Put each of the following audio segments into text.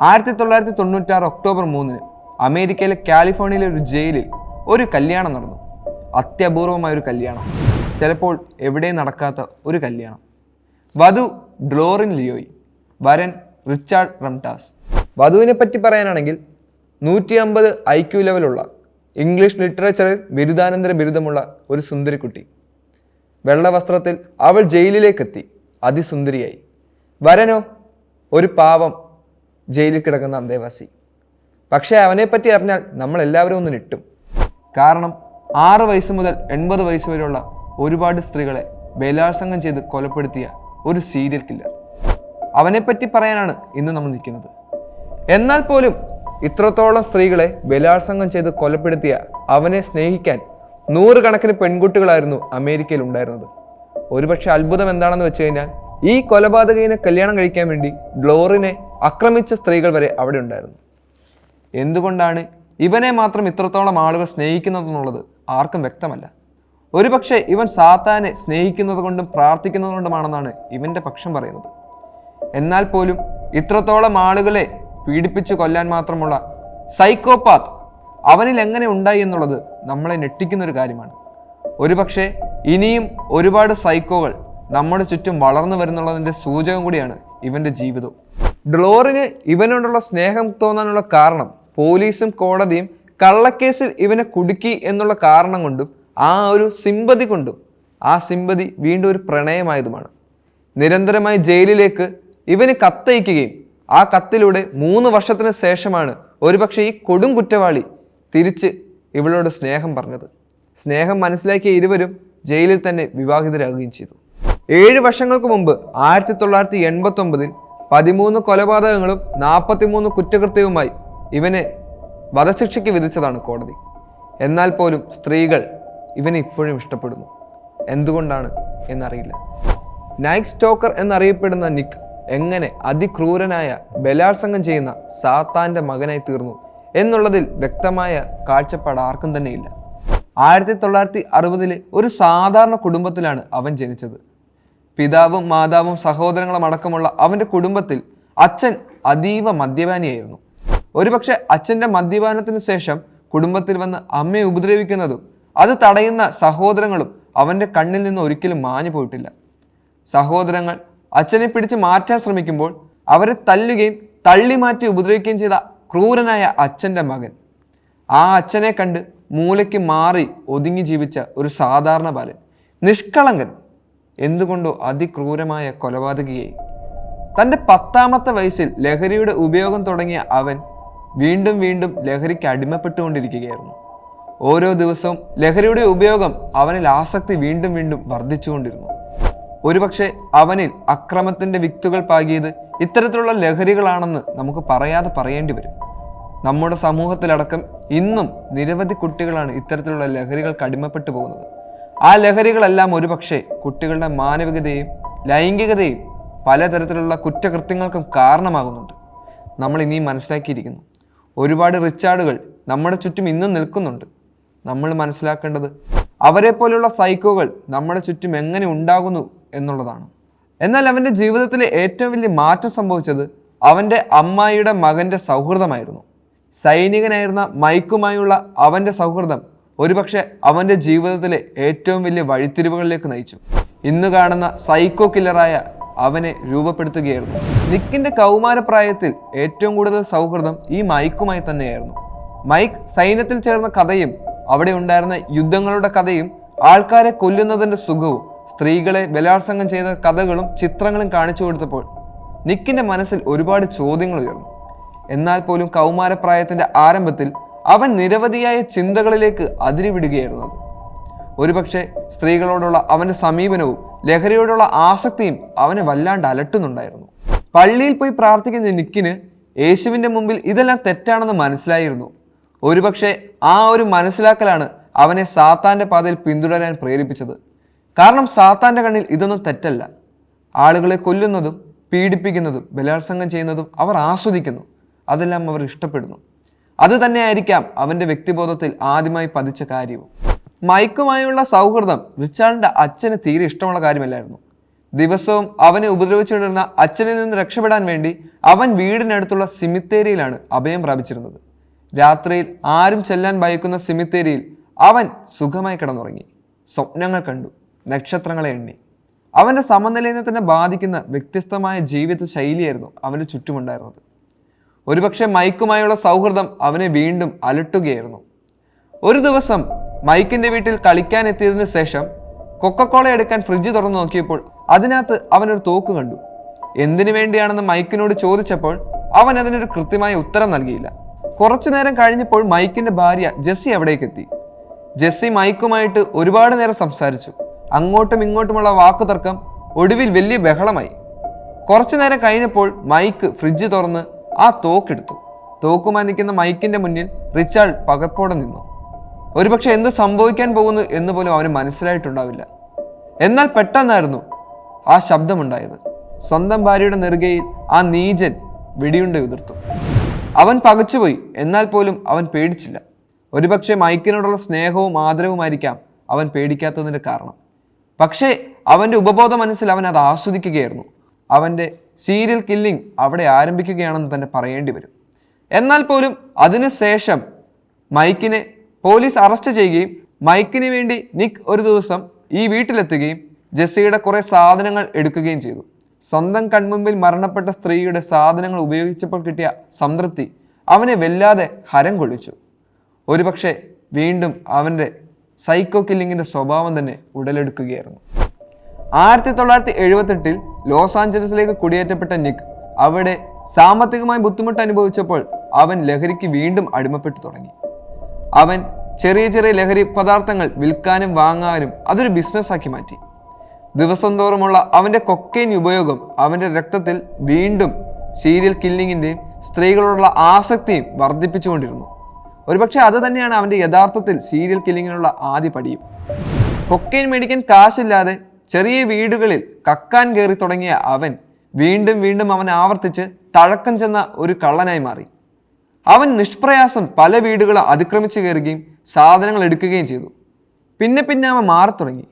ആയിരത്തി തൊള്ളായിരത്തി തൊണ്ണൂറ്റാറ് ഒക്ടോബർ മൂന്നിന് അമേരിക്കയിലെ കാലിഫോർണിയയിലെ ഒരു ജയിലിൽ ഒരു കല്യാണം നടന്നു. അത്യപൂർവമായ ഒരു കല്യാണം. ചിലപ്പോൾ എവിടെയും നടക്കാത്ത ഒരു കല്യാണം. വധു ഡ്ലോറിൻ ലിയോയി വരൻ റിച്ചാർഡ് റംടാസ്. വധുവിനെ പറ്റി പറയാനാണെങ്കിൽ നൂറ്റി അമ്പത് ഐ ക്യു ലെവലുള്ള ഇംഗ്ലീഷ് ലിറ്ററേച്ചറിൽ ബിരുദാനന്തര ബിരുദമുള്ള ഒരു സുന്ദരിക്കുട്ടി. വെള്ള വസ്ത്രത്തിൽ അവൾ ജയിലിലേക്കെത്തി അതിസുന്ദരിയായി. വരനോ ഒരു പാവം ജയിലിൽ കിടക്കുന്ന അന്തേവാസി. പക്ഷേ അവനെപ്പറ്റി അറിഞ്ഞാൽ നമ്മൾ എല്ലാവരും ഒന്ന് ഞെട്ടും. കാരണം ആറ് വയസ്സ് മുതൽ എൺപത് വയസ്സ് വരെയുള്ള ഒരുപാട് സ്ത്രീകളെ ബലാത്സംഗം ചെയ്ത് കൊലപ്പെടുത്തിയ ഒരു സീരിയൽ കില്ലർ. അവനെപ്പറ്റി പറയാനാണ് ഇന്ന് നമ്മൾ നിൽക്കുന്നത്. എന്നാൽ പോലും ഇത്രത്തോളം സ്ത്രീകളെ ബലാത്സംഗം ചെയ്ത് കൊലപ്പെടുത്തിയ അവനെ സ്നേഹിക്കാൻ നൂറുകണക്കിന് പെൺകുട്ടികളായിരുന്നു അമേരിക്കയിൽ ഉണ്ടായിരുന്നത്. ഒരുപക്ഷെ അത്ഭുതം എന്താണെന്ന് വെച്ച് കഴിഞ്ഞാൽ ഈ കൊലപാതകയിനെ കല്യാണം കഴിക്കാൻ വേണ്ടി ഗ്ലോറിനെ ആക്രമിച്ച സ്ത്രീകൾ വരെ അവിടെ ഉണ്ടായിരുന്നു. എന്തുകൊണ്ടാണ് ഇവനെ മാത്രം ഇത്രത്തോളം ആളുകൾ സ്നേഹിക്കുന്നതെന്നുള്ളത് ആർക്കും വ്യക്തമല്ല. ഒരുപക്ഷെ ഇവൻ സാത്താനെ സ്നേഹിക്കുന്നത് കൊണ്ടും പ്രാർത്ഥിക്കുന്നത് കൊണ്ടുമാണെന്നാണ് ഇവന്റെ പക്ഷം പറയുന്നത്. എന്നാൽ പോലും ഇത്രത്തോളം ആളുകളെ പീഡിപ്പിച്ച് കൊല്ലാൻ മാത്രമുള്ള സൈക്കോപാത്ത് അവനിൽ എങ്ങനെ ഉണ്ടായി എന്നുള്ളത് നമ്മളെ ഞെട്ടിക്കുന്ന ഒരു കാര്യമാണ്. ഒരുപക്ഷെ ഇനിയും ഒരുപാട് സൈക്കോകൾ നമ്മുടെ ചുറ്റും വളർന്നു വരുന്നുള്ളതിന്റെ സൂചകം കൂടിയാണ് ഇവന്റെ ജീവിതവും ഡ്ലോറിന് ഇവനോടുള്ള സ്നേഹം തോന്നാനുള്ള കാരണം പോലീസും കോടതിയും കള്ളക്കേസിൽ ഇവനെ കുടുക്കി എന്നുള്ള കാരണം കൊണ്ടും ആ ഒരു സിമ്പതി കൊണ്ടും ആ സിമ്പതി വീണ്ടും ഒരു പ്രണയമായതുമാണ്. നിരന്തരമായി ജയിലിലേക്ക് ഇവന് കത്തയക്കുകയും ആ കത്തിലൂടെ മൂന്ന് വർഷത്തിന് ശേഷമാണ് ഒരുപക്ഷെ ഈ കൊടും കുറ്റവാളി തിരിച്ച് ഇവളോട് സ്നേഹം പറഞ്ഞത്. സ്നേഹം മനസ്സിലാക്കിയ ഇരുവരും ജയിലിൽ തന്നെ വിവാഹിതരാകുകയും ചെയ്തു. ഏഴ് വർഷങ്ങൾക്ക് മുമ്പ് ആയിരത്തി തൊള്ളായിരത്തി എൺപത്തി ഒമ്പതിൽ പതിമൂന്ന് കൊലപാതകങ്ങളും നാൽപ്പത്തിമൂന്ന് കുറ്റകൃത്യവുമായി ഇവനെ വധശിക്ഷയ്ക്ക് വിധിച്ചതാണ് കോടതി. എന്നാൽ പോലും സ്ത്രീകൾ ഇവനെ ഇപ്പോഴും ഇഷ്ടപ്പെടുന്നു. എന്തുകൊണ്ടാണ് എന്നറിയില്ല. നൈറ്റ് സ്റ്റോക്കർ എന്നറിയപ്പെടുന്ന നിക് എങ്ങനെ അതിക്രൂരനായ ബലാത്സംഗം ചെയ്യുന്ന സാത്താന്റെ മകനായി തീർന്നു എന്നുള്ളതിൽ വ്യക്തമായ കാഴ്ചപ്പാട് ആർക്കും തന്നെയില്ല. ആയിരത്തി തൊള്ളായിരത്തി അറുപതിലെ ഒരു സാധാരണ കുടുംബത്തിലാണ് അവൻ ജനിച്ചത്. പിതാവും മാതാവും സഹോദരങ്ങളും അടക്കമുള്ള അവന്റെ കുടുംബത്തിൽ അച്ഛൻ അതീവ മദ്യപാനിയായിരുന്നു. ഒരുപക്ഷെ അച്ഛന്റെ മദ്യപാനത്തിന് ശേഷം കുടുംബത്തിൽ വന്ന് അമ്മയെ ഉപദ്രവിക്കുന്നതും അത് തടയുന്ന സഹോദരങ്ങളും അവന്റെ കണ്ണിൽ നിന്ന് ഒരിക്കലും മാഞ്ഞു പോയിട്ടില്ല. സഹോദരങ്ങൾ അച്ഛനെ പിടിച്ച് മാറ്റാൻ ശ്രമിക്കുമ്പോൾ അവരെ തല്ലുകയും തള്ളി മാറ്റി ഉപദ്രവിക്കുകയും ചെയ്ത ക്രൂരനായ അച്ഛന്റെ മകൻ. ആ അച്ഛനെ കണ്ട് മൂലയ്ക്ക് മാറി ഒതുങ്ങി ജീവിച്ച ഒരു സാധാരണ ബാലൻ നിഷ്കളങ്കൻ എന്തുകൊണ്ടോ അതിക്രൂരമായ കൊലപാതകിയായി. തന്റെ പത്താമത്തെ വയസ്സിൽ ലഹരിയുടെ ഉപയോഗം തുടങ്ങിയ അവൻ വീണ്ടും വീണ്ടും ലഹരിക്ക് അടിമപ്പെട്ടുകൊണ്ടിരിക്കുകയായിരുന്നു. ഓരോ ദിവസവും ലഹരിയുടെ ഉപയോഗം അവനിൽ ആസക്തി വീണ്ടും വീണ്ടും വർദ്ധിച്ചുകൊണ്ടിരുന്നു. ഒരുപക്ഷെ അവനിൽ അക്രമത്തിന്റെ വിത്തുകൾ പാകിയത് ഇത്തരത്തിലുള്ള ലഹരികളാണെന്ന് നമുക്ക് പറയാതെ പറയേണ്ടി വരും. നമ്മുടെ സമൂഹത്തിലടക്കം ഇന്നും നിരവധി കുട്ടികളാണ് ഇത്തരത്തിലുള്ള ലഹരികൾക്ക് അടിമപ്പെട്ടു പോകുന്നത്. ആ ലഹരികളെല്ലാം ഒരുപക്ഷെ കുട്ടികളുടെ മാനവികതയും ലൈംഗികതയും പലതരത്തിലുള്ള കുറ്റകൃത്യങ്ങൾക്കും കാരണമാകുന്നുണ്ട്. നമ്മൾ ഇനിയും മനസ്സിലാക്കിയിരിക്കുന്നു. ഒരുപാട് റിച്ചാർഡുകൾ നമ്മുടെ ചുറ്റും ഇന്നും നിൽക്കുന്നുണ്ട്. നമ്മൾ മനസ്സിലാക്കേണ്ടത് അവരെ പോലെയുള്ള സൈക്കോകൾ നമ്മുടെ ചുറ്റും എങ്ങനെ ഉണ്ടാകുന്നു എന്നുള്ളതാണ്. എന്നാൽ അവന്റെ ജീവിതത്തിലെ ഏറ്റവും വലിയ മാറ്റം സംഭവിച്ചത് അവന്റെ അമ്മായിയുടെ മകന്റെ സൗഹൃദമായിരുന്നു. സൈനികനായിരുന്ന മൈക്കുമായുള്ള അവന്റെ സൗഹൃദം ഒരുപക്ഷെ അവന്റെ ജീവിതത്തിലെ ഏറ്റവും വലിയ വഴിത്തിരിവുകളിലേക്ക് നയിച്ചു. ഇന്ന് കാണുന്ന സൈക്കോ കില്ലറായ അവനെ രൂപപ്പെടുത്തുകയായിരുന്നു. നിക്കിന്റെ കൗമാരപ്രായത്തിൽ ഏറ്റവും കൂടുതൽ സൗഹൃദം ഈ മൈക്കുമായി തന്നെയായിരുന്നു. മൈക്ക് സൈന്യത്തിൽ ചേർന്ന കഥയും അവിടെ ഉണ്ടായിരുന്ന യുദ്ധങ്ങളുടെ കഥയും ആൾക്കാരെ കൊല്ലുന്നതിന്റെ സുഖവും സ്ത്രീകളെ ബലാത്സംഗം ചെയ്ത കഥകളും ചിത്രങ്ങളും കാണിച്ചു കൊടുത്തപ്പോൾ നിക്കിന്റെ മനസ്സിൽ ഒരുപാട് ചോദ്യങ്ങൾ ഉയർന്നു. എന്നാൽ പോലും കൗമാരപ്രായത്തിന്റെ ആരംഭത്തിൽ അവൻ നിരവധിയായ ചിന്തകളിലേക്ക് അതിരിവിടുകയായിരുന്നു അത്. ഒരുപക്ഷെ സ്ത്രീകളോടുള്ള അവന്റെ സമീപനവും ലഹരിയോടുള്ള ആസക്തിയും അവനെ വല്ലാണ്ട് അലട്ടുന്നുണ്ടായിരുന്നു. പള്ളിയിൽ പോയി പ്രാർത്ഥിക്കുന്ന നിക്കിന് യേശുവിന്റെ മുമ്പിൽ ഇതെല്ലാം തെറ്റാണെന്ന് മനസ്സിലായിരുന്നു. ഒരുപക്ഷെ ആ ഒരു മനസ്സിലാക്കലാണ് അവനെ സാത്താന്റെ പാതയിൽ പിന്തുടരാൻ പ്രേരിപ്പിച്ചത്. കാരണം സാത്താന്റെ കണ്ണിൽ ഇതൊന്നും തെറ്റല്ല. ആളുകളെ കൊല്ലുന്നതും പീഡിപ്പിക്കുന്നതും ബലാത്സംഗം ചെയ്യുന്നതും അവർ ആസ്വദിക്കുന്നു. അതെല്ലാം അവർ ഇഷ്ടപ്പെടുന്നു. അത് തന്നെയായിരിക്കാം അവന്റെ വ്യക്തിബോധത്തിൽ ആദ്യമായി പതിച്ച കാര്യവും. മൈക്കുമായുള്ള സൗഹൃദം റിച്ചാർഡിന്റെ അച്ഛന് തീരെ ഇഷ്ടമുള്ള കാര്യമല്ലായിരുന്നു. ദിവസവും അവനെ ഉപദ്രവിച്ചുകൊണ്ടിരുന്ന അച്ഛനിൽ നിന്ന് രക്ഷപ്പെടാൻ വേണ്ടി അവൻ വീടിനടുത്തുള്ള സിമിത്തേരിയിലാണ് അഭയം പ്രാപിച്ചിരുന്നത്. രാത്രിയിൽ ആരും ചെല്ലാൻ ഭയക്കുന്ന സിമിത്തേരിയിൽ അവൻ സുഖമായി കിടന്നുറങ്ങി. സ്വപ്നങ്ങൾ കണ്ടു നക്ഷത്രങ്ങളെ എണ്ണി. അവന്റെ സമനിലയെ തന്നെ ബാധിക്കുന്ന വ്യത്യസ്തമായ ജീവിത ശൈലിയായിരുന്നു അവന്റെ ചുറ്റുമുണ്ടായിരുന്നത്. ഒരുപക്ഷെ മൈക്കുമായുള്ള സൗഹൃദം അവനെ വീണ്ടും അലട്ടുകയായിരുന്നു. ഒരു ദിവസം മൈക്കിന്റെ വീട്ടിൽ കളിക്കാൻ എത്തിയതിനു ശേഷം കൊക്കക്കോള എടുക്കാൻ ഫ്രിഡ്ജ് തുറന്നു നോക്കിയപ്പോൾ അതിനകത്ത് അവനൊരു തോക്ക് കണ്ടു. എന്തിനു വേണ്ടിയാണെന്ന് മൈക്കിനോട് ചോദിച്ചപ്പോൾ അവൻ അതിനൊരു കൃത്യമായ ഉത്തരം നൽകിയില്ല. കുറച്ചു നേരം കഴിഞ്ഞപ്പോൾ മൈക്കിന്റെ ഭാര്യ ജെസ്സി അവിടേക്ക് എത്തി. ജെസ്സി മൈക്കുമായിട്ട് ഒരുപാട് നേരം സംസാരിച്ചു. അങ്ങോട്ടും ഇങ്ങോട്ടുമുള്ള വാക്കുതർക്കം ഒടുവിൽ വലിയ ബഹളമായി. കുറച്ചു നേരം കഴിഞ്ഞപ്പോൾ മൈക്ക് ഫ്രിഡ്ജ് തുറന്ന് ആ തോക്കെടുത്തു തോക്കുമായി നിൽക്കുന്ന മൈക്കിന്റെ മുന്നിൽ റിച്ചാർഡ് പകപ്പോടെ നിന്നു. ഒരുപക്ഷെ എന്ത് സംഭവിക്കാൻ പോകുന്നു എന്ന് പോലും അവന് മനസ്സിലായിട്ടുണ്ടാവില്ല. എന്നാൽ പെട്ടെന്നായിരുന്നു ആ ശബ്ദമുണ്ടായത്. സ്വന്തം ഭാര്യയുടെ നെറുകയിൽ ആ നീജൻ വെടിയുണ്ട ഉതിർത്തു അവൻ പകച്ചുപോയി. എന്നാൽ പോലും അവൻ പേടിച്ചില്ല. ഒരുപക്ഷെ മൈക്കിനോടുള്ള സ്നേഹവും ആദരവുമായിരിക്കാം അവൻ പേടിക്കാത്തതിന്റെ കാരണം. പക്ഷേ അവന്റെ ഉപബോധ മനസ്സിൽ അവൻ അത് ആസ്വദിക്കുകയായിരുന്നു. അവന്റെ സീരിയൽ കില്ലിംഗ് അവിടെ ആരംഭിക്കുകയാണെന്ന് തന്നെ പറയേണ്ടി വരും. എന്നാൽ പോലും അതിനുശേഷം മൈക്കിനെ പോലീസ് അറസ്റ്റ് ചെയ്യുകയും മൈക്കിന് വേണ്ടി നിക്ക് ഒരു ദിവസം ഈ വീട്ടിലെത്തുകയും ജെസ്സിയുടെ കുറെ സാധനങ്ങൾ എടുക്കുകയും ചെയ്തു. സ്വന്തം കൺമുമ്പിൽ മരണപ്പെട്ട സ്ത്രീയുടെ സാധനങ്ങൾ ഉപയോഗിച്ചപ്പോൾ കിട്ടിയ സംതൃപ്തി അവനെ വല്ലാതെ ഹരം കൊള്ളിച്ചു. ഒരുപക്ഷെ വീണ്ടും അവന്റെ സൈക്കോ കില്ലിങ്ങിന്റെ സ്വഭാവം തന്നെ ഉടലെടുക്കുകയായിരുന്നു. ആയിരത്തി തൊള്ളായിരത്തി എഴുപത്തെട്ടിൽ ലോസ് ആഞ്ചലസിലേക്ക് കുടിയേറ്റപ്പെട്ട നിക്ക് അവിടെ സാമ്പത്തികമായി ബുദ്ധിമുട്ട് അനുഭവിച്ചപ്പോൾ അവൻ ലഹരിക്ക് വീണ്ടും അടിമപ്പെട്ടു തുടങ്ങി. അവൻ ചെറിയ ചെറിയ ലഹരി പദാർത്ഥങ്ങൾ വിൽക്കാനും വാങ്ങാനും അതൊരു ബിസിനസ്സാക്കി മാറ്റി. ദിവസം തോറുമുള്ള അവന്റെ കൊക്കൈൻ ഉപയോഗം അവന്റെ രക്തത്തിൽ വീണ്ടും സീരിയൽ കില്ലിങ്ങിന്റെയും സ്ത്രീകളോടുള്ള ആസക്തിയും വർദ്ധിപ്പിച്ചുകൊണ്ടിരുന്നു. ഒരുപക്ഷെ അത് തന്നെയാണ് അവന്റെ യഥാർത്ഥത്തിൽ സീരിയൽ കില്ലിങ്ങിനുള്ള ആദ്യ പടിയും. കൊക്കൈൻ മേടിക്കാൻ കാശില്ലാതെ ചെറിയ വീടുകളിൽ കക്കാൻ കയറി തുടങ്ങിയ അവൻ വീണ്ടും വീണ്ടും അവൻ ആവർത്തിച്ച് തഴക്കം ചെന്ന ഒരു കള്ളനായി മാറി. അവൻ നിഷ്പ്രയാസം പല വീടുകൾ അതിക്രമിച്ചു കയറുകയും സാധനങ്ങൾ എടുക്കുകയും ചെയ്തു. പിന്നെ പിന്നെ അവൻ മാറി തുടങ്ങി.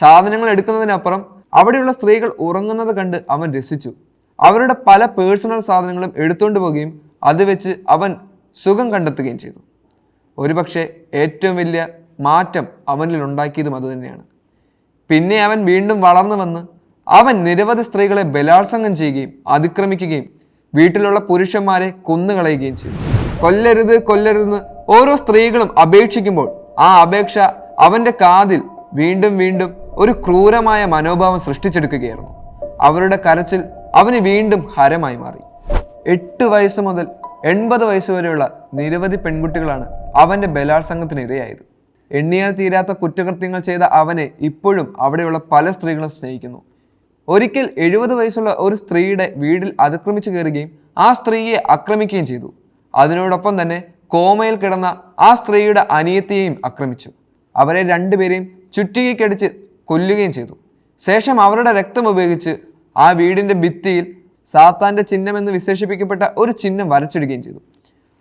സാധനങ്ങൾ എടുക്കുന്നതിനപ്പുറം അവിടെയുള്ള സ്ത്രീകൾ ഉറങ്ങുന്നത് കണ്ട് അവൻ രസിച്ചു. അവരുടെ പല പേഴ്സണൽ സാധനങ്ങളും എടുത്തുകൊണ്ട് പോവുകയും അത് വെച്ച് അവൻ സുഖം കണ്ടെത്തുകയും ചെയ്തു. ഒരുപക്ഷെ ഏറ്റവും വലിയ മാറ്റം അവനിൽ ഉണ്ടാക്കിയതും അതുതന്നെയാണ് പിന്നെ അവൻ വീണ്ടും വളർന്നു വന്ന് അവൻ നിരവധി സ്ത്രീകളെ ബലാത്സംഗം ചെയ്യുകയും അതിക്രമിക്കുകയും വീട്ടിലുള്ള പുരുഷന്മാരെ കൊന്നുകളയുകയും ചെയ്തു. കൊല്ലരുത് കൊല്ലരുതെന്ന് ഓരോ സ്ത്രീകളും അപേക്ഷിക്കുമ്പോൾ ആ അപേക്ഷ അവന്റെ കാതിൽ വീണ്ടും വീണ്ടും ഒരു ക്രൂരമായ മനോഭാവം സൃഷ്ടിച്ചെടുക്കുകയായിരുന്നു. അവരുടെ കരച്ചിൽ അവന് വീണ്ടും ഹരമായി മാറി. എട്ട് വയസ്സ് മുതൽ എൺപത് വയസ്സ് വരെയുള്ള നിരവധി പെൺകുട്ടികളാണ് അവന്റെ ബലാത്സംഗത്തിന് ഇരയായത് എണ്ണിയാൽ തീരാത്ത കുറ്റകൃത്യങ്ങൾ ചെയ്ത അവനെ ഇപ്പോഴും അവിടെയുള്ള പല സ്ത്രീകളും സ്നേഹിക്കുന്നു. ഒരിക്കൽ എഴുപത് വയസ്സുള്ള ഒരു സ്ത്രീയുടെ വീട്ടിൽ അതിക്രമിച്ചു കയറുകയും ആ സ്ത്രീയെ ആക്രമിക്കുകയും ചെയ്തു. അതിനോടൊപ്പം തന്നെ കോമയിൽ കിടന്ന ആ സ്ത്രീയുടെ അനിയത്തിയെയും ആക്രമിച്ചു. അവരെ രണ്ടുപേരെയും ചുറ്റികയ്ക്കടിച്ച് കൊല്ലുകയും ചെയ്തു. ശേഷം അവരുടെ രക്തം ഉപയോഗിച്ച് ആ വീടിന്റെ ഭിത്തിയിൽ സാത്താന്റെ ചിഹ്നമെന്ന് വിശേഷിപ്പിക്കപ്പെട്ട ഒരു ചിഹ്നം വരച്ചിടുകയും ചെയ്തു.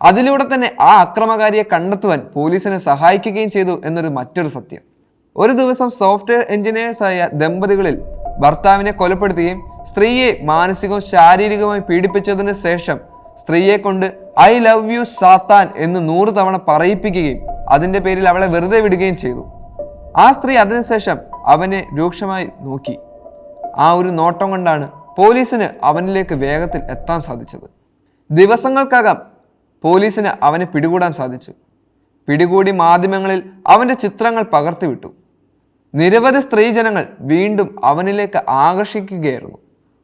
അതിലൂടെ തന്നെ ആ അക്രമകാരിയെ കണ്ടെത്തുവാൻ പോലീസിനെ സഹായിക്കുകയും ചെയ്തു എന്നൊരു മറ്റൊരു സത്യം. ഒരു ദിവസം സോഫ്റ്റ്വെയർ എഞ്ചിനീയേഴ്സായ ദമ്പതികളിൽ ഭർത്താവിനെ കൊലപ്പെടുത്തുകയും സ്ത്രീയെ മാനസികവും ശാരീരികവുമായി പീഡിപ്പിച്ചതിന് ശേഷം സ്ത്രീയെ കൊണ്ട് ഐ ലവ് യു സാത്താൻ എന്ന് നൂറ് തവണ പറയിപ്പിക്കുകയും അതിന്റെ പേരിൽ അവളെ വെറുതെ വിടുകയും ചെയ്തു. ആ സ്ത്രീ അതിനുശേഷം അവനെ രൂക്ഷമായി നോക്കി. ആ ഒരു നോട്ടം കൊണ്ടാണ് പോലീസിന് അവനിലേക്ക് വേഗത്തിൽ എത്താൻ സാധിച്ചത്. ദിവസങ്ങൾക്കകം പോലീസിന് അവനെ പിടികൂടാൻ സാധിച്ചു. പിടികൂടി മാധ്യമങ്ങളിൽ അവന്റെ ചിത്രങ്ങൾ പകർത്തിവിട്ടു. നിരവധി സ്ത്രീജനങ്ങൾ വീണ്ടും അവനിലേക്ക് ആകർഷിക്കുകയായിരുന്നു.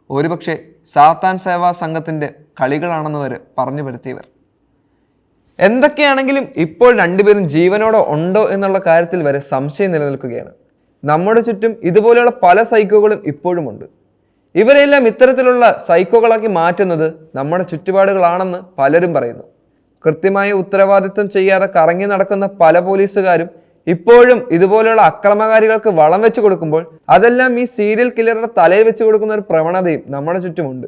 ഒരുപക്ഷെ സാത്താൻ സേവാ സംഘത്തിന്റെ കളികളാണെന്ന് വരെ പറഞ്ഞു വരുത്തിയവർ. എന്തൊക്കെയാണെങ്കിലും ഇപ്പോൾ രണ്ടുപേരും ജീവനോടെ ഉണ്ടോ എന്നുള്ള കാര്യത്തിൽ വരെ സംശയം നിലനിൽക്കുകയാണ്. നമ്മുടെ ചുറ്റും ഇതുപോലെയുള്ള പല സൈക്കോകളും ഇപ്പോഴുമുണ്ട് ഇവരെല്ലാം ഇത്തരത്തിലുള്ള സൈക്കോകളാക്കി മാറ്റുന്നത് നമ്മുടെ ചുറ്റുപാടുകളാണെന്ന് പലരും പറയുന്നു. കൃത്യമായ ഉത്തരവാദിത്വം ചെയ്യാതെ കറങ്ങി നടക്കുന്ന പല പോലീസുകാരും ഇപ്പോഴും ഇതുപോലെയുള്ള അക്രമകാരികൾക്ക് വളം വെച്ചു കൊടുക്കുമ്പോൾ അതെല്ലാം ഈ സീരിയൽ കില്ലറുടെ തലയിൽ വെച്ചു കൊടുക്കുന്ന ഒരു പ്രവണതയും നമ്മുടെ ചുറ്റുമുണ്ട്.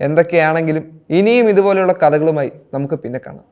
എന്തൊക്കെയാണെങ്കിലും ഇനിയും ഇതുപോലെയുള്ള കഥകളുമായി നമുക്ക് പിന്നെ കാണാം.